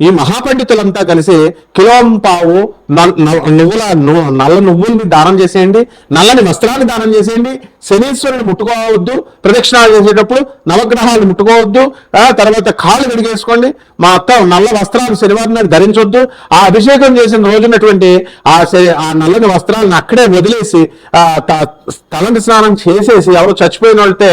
ఈ మహాపండితులంతా కలిసి కిలోం పావు నల్- నల్- నువ్వుల ను- నల్ల నువ్వుల్ని దానం చేసేయండి నల్లని వస్త్రాన్ని దానం చేసేయండి శనీశ్వరుని ముట్టుకోవద్దు ప్రదక్షిణాలు చేసేటప్పుడు నవగ్రహాలు ముట్టుకోవద్దు ఆ తర్వాత కాళ్ళు విడిగేసుకోండి మా అక్క నల్ల వస్త్రాలు శనివారం నాడు ధరించొద్దు ఆ అభిషేకం చేసిన రోజునటువంటి ఆ శ- ఆ నల్లని వస్త్రాలను అక్కడే వదిలేసి ఆ తలంటి స్నానం చేసేసి ఎవరు చచ్చిపోయిన వాళ్ళతే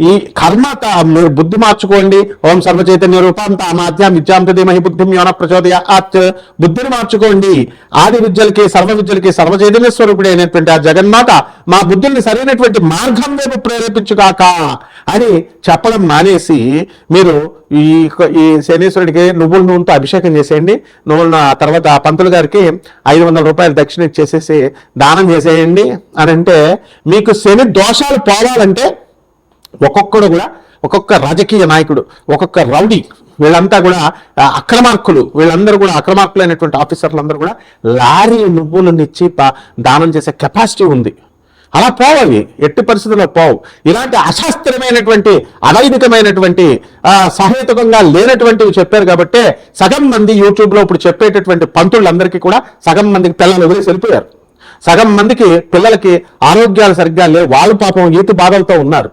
ఈ కర్మ మీరు బుద్ధి మార్చుకోండి. ఓం సర్వచైతన్య రూపాంత రూపం తామాద్యం విద్యాం తదేమహి బుద్ధిం యోన ప్రచోదయ ఆత్ బుద్ధిని మార్చుకోండి. ఆది విద్యలకి సర్వ విద్యలకి సర్వచైతన్య స్వరూపుడు అయినటువంటి ఆ జగన్మాత మా బుద్ధుల్ని సరైనటువంటి మార్గం వైపు ప్రేరేపించుగాక అని చెప్పడం మానేసి మీరు ఈ ఈ శనీశ్వరుడికి నువ్వుల నూనెతో అభిషేకం చేసేయండి. నువ్వుల తర్వాత పంతులు గారికి ఐదు వందల రూపాయలు దక్షిణ ఇచ్చేసేసి దానం చేసేయండి. అని అంటే మీకు శని దోషాలు పోవాలంటే ఒక్కొక్కడు కూడా ఒక్కొక్క రాజకీయ నాయకుడు ఒక్కొక్క రౌడీ వీళ్ళంతా కూడా అక్రమార్కులు వీళ్ళందరూ కూడా అక్రమార్కులైనటువంటి ఆఫీసర్లు అందరూ కూడా లారీ నువ్వులను ఇచ్చి దానం చేసే కెపాసిటీ ఉంది. అలా పోవాలి ఎట్టి పరిస్థితుల్లో పోవు. ఇలాంటి అశాస్త్రమైనటువంటి అవైదికమైనటువంటి సహేతుకంగా లేనటువంటివి చెప్పారు కాబట్టి సగం మంది యూట్యూబ్లో ఇప్పుడు చెప్పేటటువంటి పంతులందరికీ కూడా సగం మందికి పిల్లలు వదిలేసి వెళ్ళిపోయారు. సగం మందికి పిల్లలకి ఆరోగ్యాలు సరిగ్గా లేవు. వాళ్ళు పాపం ఈతి బాధలతో ఉన్నారు.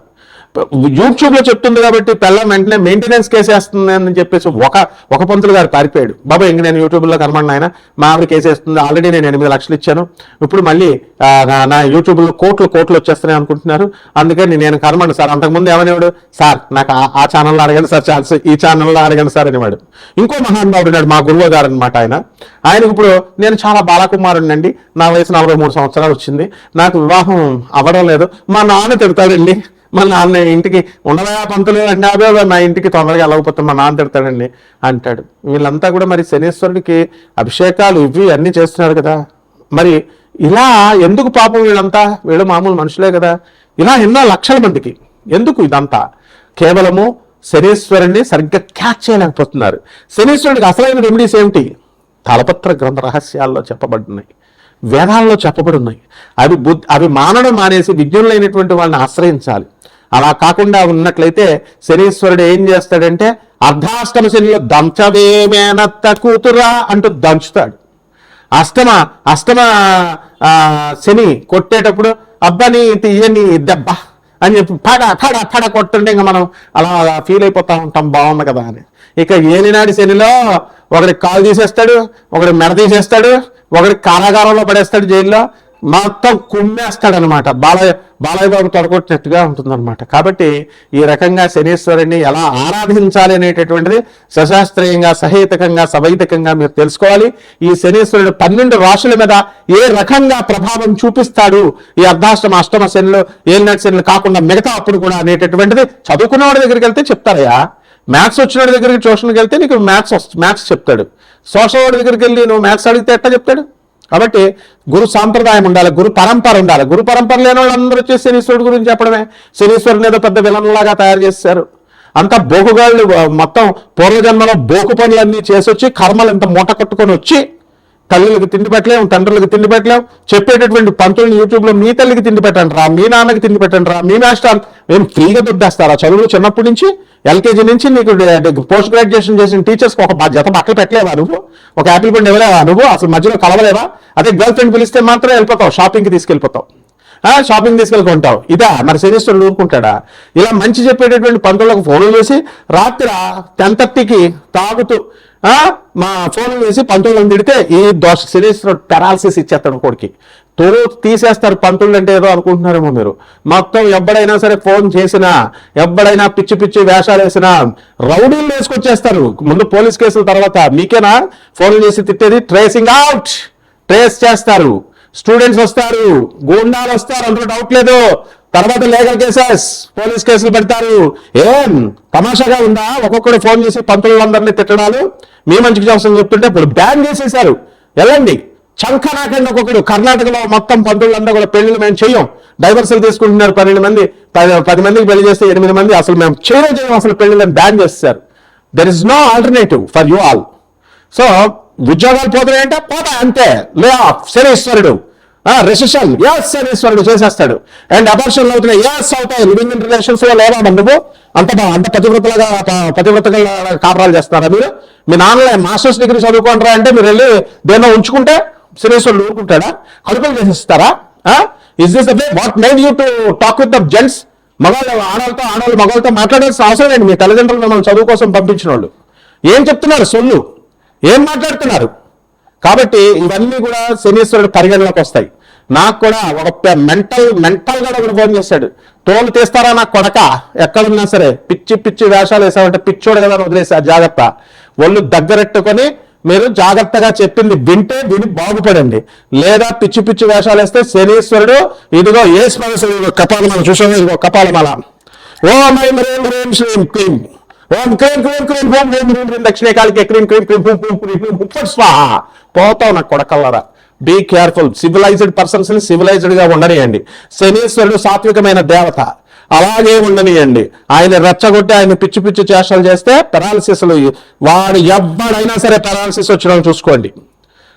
యూట్యూబ్లో చెప్తుంది కాబట్టి పెళ్ళం వెంటనే మెయింటెనెన్స్ కేసేస్తుంది అని చెప్పేసి ఒక ఒక పంతులు గారు పారిపోయాడు. బాబా ఇంక నేను యూట్యూబ్లో కనబడిన ఆయన మా ఆవిడ కేసేస్తుంది. ఆల్రెడీ నేను ఎనిమిది లక్షలు ఇచ్చాను. ఇప్పుడు మళ్ళీ నా- యూట్యూబ్లో కోట్లు కోట్లు వచ్చేస్తున్నాయి అనుకుంటున్నారు. అందుకని నేను కనమండి సార్ అంతకుముందు ఏమనేవాడు? సార్ నాకు ఆ- ఛానల్లో అడగండి సార్ ఛాన్స్ ఈ ఛానల్లో అడగండి సార్ అనేవాడు. ఇంకో మహానుభావుడు ఉన్నాడు మా గురువు గారు అనమాట ఆయన. ఆయనకు ఇప్పుడు నేను చాలా బాలకుమారుడిని నా వయసు నలభై మూడు సంవత్సరాలు వచ్చింది. నాకు వివాహం అవ్వడం లేదు. మా నాన్న తిడతాడండి. మా నాన్న ఇంటికి ఉండవా పంతులు అంటే అదే నా ఇంటికి తొందరగా వెళ్ళకపోతే మా నాన్న తిడతాడండి అంటాడు. వీళ్ళంతా కూడా మరి శనీశ్వరుడికి అభిషేకాలు ఇవి అన్నీ చేస్తున్నారు కదా. మరి ఇలా ఎందుకు పాపం వీళ్ళంతా? వీళ్ళు మామూలు మనుషులే కదా. ఇలా ఎన్నో లక్షల మందికి ఎందుకు ఇదంతా? కేవలము శనీశ్వరుణ్ణి సరిగ్గా క్యాచ్ చేయలేకపోతున్నారు. శనీశ్వరుడికి అసలైన రెమెడీస్ ఏమిటి? తలపత్ర గ్రంథ రహస్యాల్లో చెప్పబడున్నాయి. వేదాల్లో చెప్పబడి ఉన్నాయి అవి బుద్ధి అవి మానడం మానేసి విజ్ఞులైనటువంటి వాళ్ళని ఆశ్రయించాలి. అలా కాకుండా ఉన్నట్లయితే శనీశ్వరుడు ఏం చేస్తాడంటే అర్ధాష్టమ శనిలో దంచవేమేనత్త కూతురా అంటూ దంచుతాడు. అష్టమ అష్టమ ఆ, శని కొట్టేటప్పుడు అబ్బని తీయని దెబ్బ అని చెప్పి పడ పడ పడ కొట్టుంటే ఇంకా మనం అలా ఫీల్ అయిపోతా ఉంటాం బాగుంది కదా అని. ఇక ఏలినాడు శనిలో ఒకడికి కాలు తీసేస్తాడు ఒకడికి మెడ తీసేస్తాడు ఒకడికి కారాగారంలో పడేస్తాడు జైల్లో మొత్తం కుమ్మేస్తాడనమాట. బాలయ్య బాలయ్య బాబు తొడగొట్టినట్టుగా ఉంటుందన్నమాట. కాబట్టి ఈ రకంగా శనీశ్వరుని ఎలా ఆరాధించాలి అనేటటువంటిది సశాస్త్రీయంగా సహేతకంగా సవైతికంగా మీరు తెలుసుకోవాలి. ఈ శనీశ్వరుడు పన్నెండు రాశుల మీద ఏ రకంగా ప్రభావం చూపిస్తాడు? ఈ అర్ధాష్టమ అష్టమ శనులు ఏలినాటి శనులు కాకుండా మిగతా అప్పుడు కూడా అనేటటువంటిది చదువుకున్నవాడి దగ్గరికి వెళ్తే చెప్తారయ్యా. మ్యాథ్స్ వచ్చిన వాడి దగ్గరికి ట్యూషన్కి వెళ్తే నీకు మ్యాథ్స్ మ్యాథ్స్ చెప్తాడు. సోషల్ వాడి దగ్గరికి వెళ్ళి నువ్వు మ్యాథ్స్ అడిగితే ఎట్లా చెప్తాడు? కాబట్టి గురు సాంప్రదాయం ఉండాలి గురు పరంపర ఉండాలి. గురు పరంపర లేని వాళ్ళందరూ వచ్చి శనీశ్వరుడు గురించి చెప్పడమే. శనీశ్వరుని ఏదో పెద్ద విలన్లాగా తయారు చేశారు. అంతా బోకుగాళ్ళు మొత్తం పూర్వజన్మలో బోకు పనులన్నీ చేసి వచ్చి కర్మలు ఇంత మూట కట్టుకొని వచ్చి తల్లులకు తిండి పెట్టలేము తండ్రులకు తిండి పెట్టలేము చెప్పేటటువంటి పంతులను యూట్యూబ్లో మీ తల్లికి తిండి పెట్టండి రా మీ నాన్నకి తిండి పెట్టండి రా మీ మాస్టర్ మేము ఫ్రీగా దుద్దేస్తారా చదువులు చిన్నప్పటి నుంచి ఎల్కేజీ నుంచి నీకు పోస్ట్ గ్రాడ్యుయేషన్ చేసిన టీచర్స్కి ఒక జత బట్టలు పెట్టలేవా నువ్వు? ఒక యాపిల్ పండు ఇవ్వలేవా నువ్వు? అసలు మధ్యలో కలవలేవా? అదే గర్ల్ ఫ్రెండ్ పిలిస్తే మాత్రం వెళ్ళిపోతావు షాపింగ్కి తీసుకెళ్ళిపోతావు. ఆ, షాపింగ్ తీసుకెళ్ళుకుంటావు ఇదా మరి శనీశ్వరుడు ఊరుకుంటాడా? ఇలా మంచి చెప్పేటటువంటి పంతులకు ఫోన్లు చేసి రాత్రి టెన్ థర్టీకి తాగుతూ మా ఫోన్లు చేసి పంతులను తిడితే ఈ దోష శనీశ్వరుడు పెరాలసిస్ ఇచ్చేస్తాడు కొడుకి తొలు తీసేస్తారు పంతులు అంటే ఏదో అనుకుంటున్నారేమో మీరు. మొత్తం ఎప్పుడైనా సరే ఫోన్ చేసినా ఎప్పుడైనా పిచ్చి పిచ్చి వేషాలు వేసినా రౌడీలు వేసుకొచ్చేస్తారు. ముందు పోలీస్ కేసుల తర్వాత మీకేనా? ఫోన్లు చేసి తిట్టేది ట్రేసింగ్ అవుట్. ట్రేస్ చేస్తారు. స్టూడెంట్స్ వస్తారు. గూండాలు వస్తారు. అందులో డౌట్ లేదు. తర్వాత లీగల్ కేసెస్ పోలీస్ కేసులు పెడతారు. ఏం? తమాషాగా ఉందా? ఒక్కొక్కడు ఫోన్ చేసి పంతులందరినీ తిట్టడాలు. మీ మంచికి చేస్తామని చెప్తుంటే ఇప్పుడు బ్యాన్ చేసేసారు వెళ్ళండి. చంకనాకండి ఒక్కొక్కడు కర్ణాటకలో మొత్తం పంతులందరూ కూడా పెళ్ళిళ్ళు మేము చేయం డైవర్సల్ తీసుకుంటున్నారు పన్నెండు మంది. పది పది మందికి పెళ్ళి చేస్తే ఎనిమిది మంది. అసలు మేము చేయడం చేయం అసలు పెళ్ళిళ్ళని బ్యాన్ చేస్తారు. There is no alternative for you all so ఉద్యోగాలు పోతున్నాయంటే పోతాయి అంతే. లే ఆఫ్ శనీశ్వరుడు. రెసిషన్ ఎస్ శనీశ్వరుడు చేసేస్తాడు. అండ్ అపర్షన్లు అవుతున్నాయి. ఎస్ అవుతాయి. లివింగ్ ఇన్ రిలేషన్స్లో లేదా నువ్వు? అంత అంత పతివ్రతలుగా ప- పతివ్రతగా కాపురాలు చేస్తారా మీరు? మీ నాన్న మాస్టర్స్ డిగ్రీ చదువుకుంటారా అంటే మీరు వెళ్ళి దేన్నో ఉంచుకుంటే శనీశ్వరుడు ఊరుకుంటాడా? కడుపులు చేసిస్తారా is this the what made you to talk with the gents మగవాళ్ళు ఆడవాళ్ళతో ఆడవాళ్ళు మగవాళ్ళతో మాట్లాడాల్సిన అవసరం లేదు మీ తల్లిదండ్రులు మిమ్మల్ని చదువు కోసం పంపించిన వాళ్ళు. ఏం చెప్తున్నారు? సొల్లు. ఏం మాట్లాడుతున్నారు? కాబట్టి ఇవన్నీ కూడా శనీశ్వరుడు పరిగణలోకి వస్తాయి. నాకు కూడా ఒక మెంటల్ మెంటల్గా ఒకడు ఫోన్ చేశాడు. తోలు తీస్తారా నాకు కొడక? ఎక్కడున్నా సరే. పిచ్చి పిచ్చి వేషాలు వేసామంటే పిచ్చోడు కదా వదిలేసా. జాగ్రత్త. ఒళ్ళు దగ్గరెట్టుకొని మీరు జాగ్రత్తగా చెప్పింది వింటే విని బాగుపడండి. లేదా పిచ్చి పిచ్చి వేషాలు వేస్తే శనీశ్వరుడు ఇదిగో ఏ స్మరణ కపాలమాల చూసాము ఇదిగో కపాలమాల. ఓం ఐం రేం రేం శ్రీం క్లీం. ఓం క్రీం క్రీం క్రీం ఓం హ్రీం హ్రీం హ్రీం దక్షిణకాలికి క్రీం క్రీం క్రీం హూం హూం క్రీం క్రీం హుప్పట్ స్వాహ. పోతావు నాకు కొడకల్లరా. బీ కేర్ఫుల్ సివిలైజ్డ్ పర్సన్స్ని సివిలైజ్డ్గా ఉండనియండి. శనీశ్వరుడు సాత్వికమైన దేవత. అలాగే ఉండనియండి. ఆయన రెచ్చగొట్టి ఆయన పిచ్చి పిచ్చి చేష్టలు చేస్తే పెరాలసిస్లు వాడు ఎవ్వడైనా సరే పెరాలసిస్ వచ్చిన చూసుకోండి.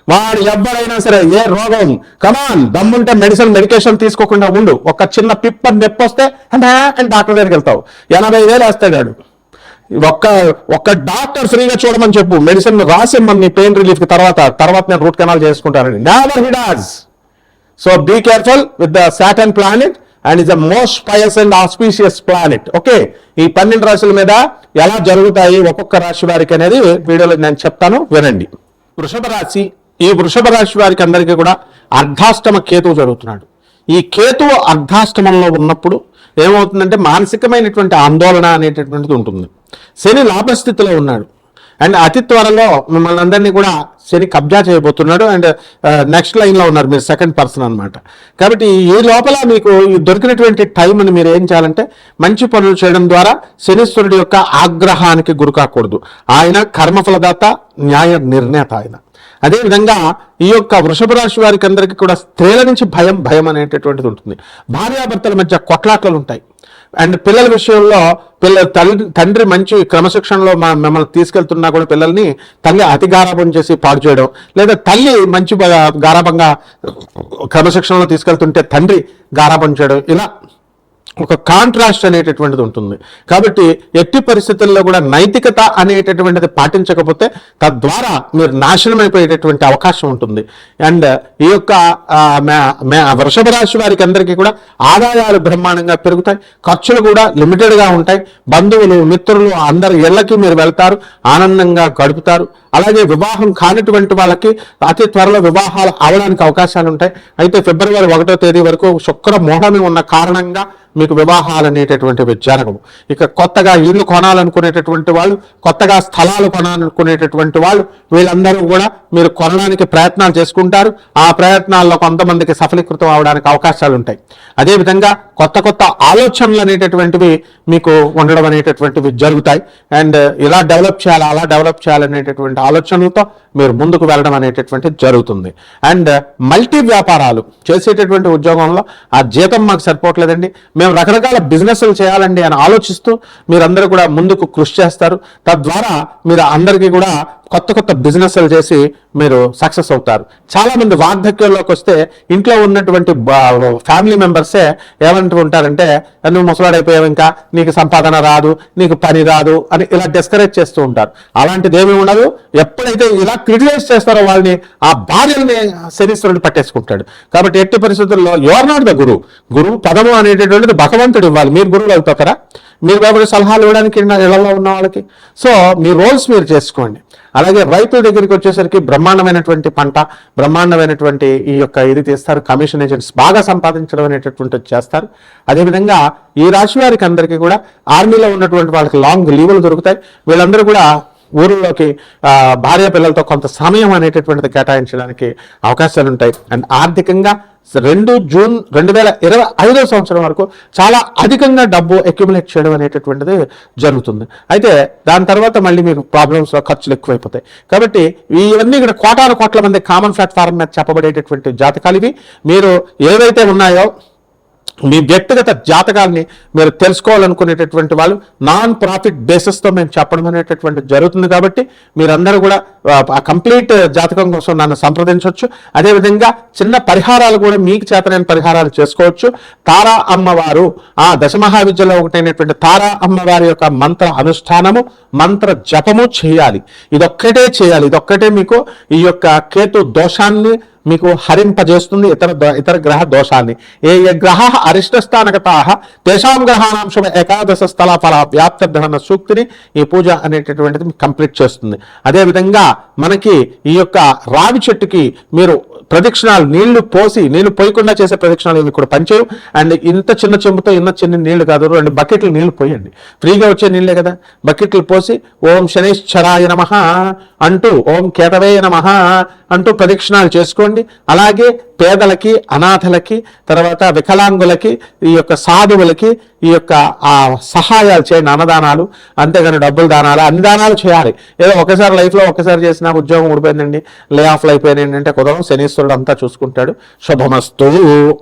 వాడు ఎవ్వడైనా సరే ఏ రోగం కమాన్ దమ్ముంటే మెడిసిన్ మెడికేషన్ తీసుకోకుండా ఉండు. ఒక చిన్న పిప్పర్ నొప్పి వస్తే అంటే అని డాక్టర్ దగ్గరికి వెళ్తావు. ఎనభై వేలు వేస్తాడు ఒక్క ఒక్క డాక్టర్ ఫ్రీగా చూడమని చెప్పు. మెడిసిన్ రాసిమ్మని నీ పెయిన్ రిలీఫ్ తర్వాత తర్వాత నేను రూట్ కెనాల్ చేసుకుంటానని. Never హిడాజ్ so be careful with the Saturn planet and is the most pious and auspicious planet okay ఈ పన్నెండు రాశుల మీద ఎలా జరుగుతాయి ఒక్కొక్క రాశి వారికి అనేది వీడియోలో నేను చెప్తాను వినండి. వృషభ రాశి ఈ వృషభ రాశి వారికి అందరికీ కూడా అర్ధాష్టమ కేతువు జరుగుతున్నాడు. ఈ కేతువు అర్ధాష్టమంలో ఉన్నప్పుడు ఏమవుతుందంటే మానసికమైనటువంటి ఆందోళన అనేటటువంటిది ఉంటుంది. శని లాభస్థితిలో ఉన్నాడు. అండ్ అతి త్వరలో మిమ్మల్ని అందరినీ కూడా శని కబ్జా చేయబోతున్నాడు అండ్ నెక్స్ట్ లైన్లో ఉన్నారు మీరు సెకండ్ పర్సన్ అనమాట కాబట్టి ఈ లోపల మీకు దొరికినటువంటి టైంని మీరు ఏం చేయాలంటే మంచి పనులు చేయడం ద్వారా శనీశ్వరుడి యొక్క ఆగ్రహానికి గురి కాకూడదు. ఆయన కర్మఫలదాత న్యాయ నిర్ణేత ఆయన. అదేవిధంగా ఈ యొక్క వృషభ రాశి వారికి అందరికీ కూడా స్త్రీల నుంచి భయం భయం అనేటటువంటిది ఉంటుంది. భార్యాభర్తల మధ్య కొట్లాటలు ఉంటాయి. అండ్ పిల్లల విషయంలో పిల్ల తల్లి తండ్రి మంచి క్రమశిక్షణలో మా మిమ్మల్ని తీసుకెళ్తున్నా కూడా పిల్లల్ని తల్లి అతి గారాభం చేసి పాడు చేయడం లేదా తల్లి మంచి గారాభంగా క్రమశిక్షణలో తీసుకెళ్తుంటే తండ్రి గారాభం చేయడం ఇలా ఒక కాంట్రాస్ట్ అనేటటువంటిది ఉంటుంది. కాబట్టి ఎట్టి పరిస్థితుల్లో కూడా నైతికత అనేటటువంటిది పాటించకపోతే తద్వారా మీరు నాశనం అయిపోయేటటువంటి అవకాశం ఉంటుంది. అండ్ ఈ యొక్క వృషభ రాశి వారికి అందరికీ కూడా ఆదాయాలు బ్రహ్మాండంగా పెరుగుతాయి. ఖర్చులు కూడా లిమిటెడ్గా ఉంటాయి. బంధువులు మిత్రులు అందరి ఇళ్ళకి మీరు వెళ్తారు ఆనందంగా గడుపుతారు. అలాగే వివాహం కానిటువంటి వాళ్ళకి అతి త్వరలో వివాహాలు అవడానికి అవకాశాలు ఉంటాయి. అయితే ఫిబ్రవరి ఒకటో తేదీ వరకు శుక్ర మోహమి ఉన్న కారణంగా మీకు వివాహాలు అనేటటువంటివి జరగవు. ఇక కొత్తగా ఇల్లు కొనాలనుకునేటటువంటి వాళ్ళు కొత్తగా స్థలాలు కొనాలనుకునేటటువంటి వాళ్ళు వీళ్ళందరూ కూడా మీరు కొనడానికి ప్రయత్నాలు చేసుకుంటారు. ఆ ప్రయత్నాల్లో కొంతమందికి సఫలీకృతం అవడానికి అవకాశాలు ఉంటాయి. అదేవిధంగా కొత్త కొత్త ఆలోచనలు అనేటటువంటివి మీకు ఉండడం అనేటటువంటివి జరుగుతాయి. అండ్ ఇలా డెవలప్ చేయాలి అలా డెవలప్ చేయాలనేటటువంటి ఆలోచనలతో మీరు ముందుకు వెళ్ళడం అనేటటువంటిది జరుగుతుంది. అండ్ మల్టీ వ్యాపారాలు చేసేటటువంటి ఉద్యోగంలో ఆ జీతం మాకు సరిపోవట్లేదండి. మేము రకరకాల బిజినెస్లు చేయాలండి అని ఆలోచిస్తూ మీరందరూ కూడా ముందుకు కృషి చేస్తారు. తద్వారా మీరు అందరికీ కూడా కొత్త కొత్త బిజినెస్లు చేసి మీరు సక్సెస్ అవుతారు. చాలామంది వార్ధక్యంలోకి వస్తే ఇంట్లో ఉన్నటువంటి ఫ్యామిలీ మెంబర్సే ఏమంటూ ఉంటారంటే నువ్వు ముసలాడైపోయావు ఇంకా నీకు సంపాదన రాదు నీకు పని రాదు అని ఇలా డిస్కరేజ్ చేస్తూ ఉంటారు. అలాంటిది ఏమీ ఉండదు. ఎప్పుడైతే ఇలా క్రిటిసైజ్ చేస్తారో వాళ్ళని ఆ భార్యని శనీశ్వరుడు పట్టేసుకుంటాడు. కాబట్టి ఎట్టి పరిస్థితుల్లో యువర్ నాట్ ద గురువు గురువు పదము అనేటటువంటిది భగవంతుడు ఇవ్వాలి. మీరు గురువులు అవుతారా? మీరు ఎవరి సలహాలు ఇవ్వడానికి ఇళ్ళలో ఉన్న వాళ్ళకి? సో మీ రోల్స్ మీరు చేసుకోండి. అలాగే రైతుల దగ్గరికి వచ్చేసరికి బ్రహ్మాండమైనటువంటి పంట బ్రహ్మాండమైనటువంటి ఈ యొక్క ఇది తీస్తారు కమిషన్ ఏజెంట్స్ బాగా సంపాదించడం అనేటటువంటిది చేస్తారు. అదేవిధంగా ఈ రాశి వారికి అందరికీ కూడా ఆర్మీలో ఉన్నటువంటి వాళ్ళకి లాంగ్ లీవులు దొరుకుతాయి. వీళ్ళందరూ కూడా ఊరిలోకి భార్య పిల్లలతో కొంత సమయం అనేటటువంటిది కేటాయించడానికి అవకాశాలు ఉంటాయి అండ్ ఆర్థికంగా రెండు జూన్ రెండు వేల ఇరవై ఐదో సంవత్సరం వరకు చాలా అధికంగా డబ్బు అక్యుములేట్ చేయడం అనేటటువంటిది జరుగుతుంది. అయితే దాని తర్వాత మళ్ళీ మీకు ప్రాబ్లమ్స్ ఖర్చులు ఎక్కువైపోతాయి. కాబట్టి ఇవన్నీ ఇక్కడ కోటాను కోట్ల మంది కామన్ ప్లాట్ఫామ్ మీద చెప్పబడేటటువంటి జాతకాలు ఇవి. మీరు ఏవైతే ఉన్నాయో మీ వ్యక్తిగత జాతకాల్ని మీరు తెలుసుకోవాలనుకునేటటువంటి వాళ్ళు నాన్ ప్రాఫిట్ బేసిస్తో మేము చెప్పడం అనేటటువంటి జరుగుతుంది కాబట్టి మీరందరూ కూడా ఆ కంప్లీట్ జాతకం కోసం నన్ను సంప్రదించవచ్చు. అదేవిధంగా చిన్న పరిహారాలు కూడా మీకు చేతనైన పరిహారాలు చేసుకోవచ్చు. తారా అమ్మవారు ఆ దశమహావిద్యలో ఒకటైనటువంటి తారా అమ్మవారి యొక్క మంత్ర అనుష్ఠానము మంత్ర జపము చేయాలి. ఇదొక్కటే చేయాలి. ఇదొక్కటే మీకు ఈ యొక్క కేతు దోషాన్ని మీకు హరింపజేస్తుంది ఇతర దో- ఇతర గ్రహ దోషాన్ని. ఏ ఏ గ్రహ అరిష్టస్థానగతా తేషాం గ్రహాణం ఏకాదశ స్థల ఫల వ్యాప్త గ్రహణ సూక్తిని ఈ పూజ అనేటటువంటిది కంప్లీట్ చేస్తుంది. అదేవిధంగా మనకి ఈ యొక్క రావి చెట్టుకి మీరు ప్రదక్షిణాలు నీళ్ళు పోసి నీళ్ళు పోయకుండా చేసే ప్రదక్షిణాలు ఇవి కూడా పనిచేయవు. అండ్ ఇంత చిన్న చెంబుతో ఇంత చిన్న నీళ్ళు కాదు. రెండు బకెట్లు నీళ్ళు పోయండి. ఫ్రీగా వచ్చే నీళ్ళే కదా. బకెట్లు పోసి ఓం శనేశ్వరాయ నమ అంటూ ఓం కేతవేయ నమ అంటూ ప్రదక్షిణాలు చేసుకోండి. అలాగే పేదలకి అనాథలకి తర్వాత వికలాంగులకి ఈ యొక్క సాధువులకి ఈ యొక్క ఆ సహాయాలు చేయండి అన్నదానాలు అంతేగాని డబ్బులు దానాలు అన్ని దానాలు చేయాలి. ఏదో ఒకసారి లైఫ్లో ఒకసారి చేసిన ఉద్యోగం ఊడిపోయిందండి లే ఆఫ్లు అయిపోయినాయి అంటే కుదరం శనీశ్వరుడు అంతా చూసుకుంటాడు. శుభమస్తు.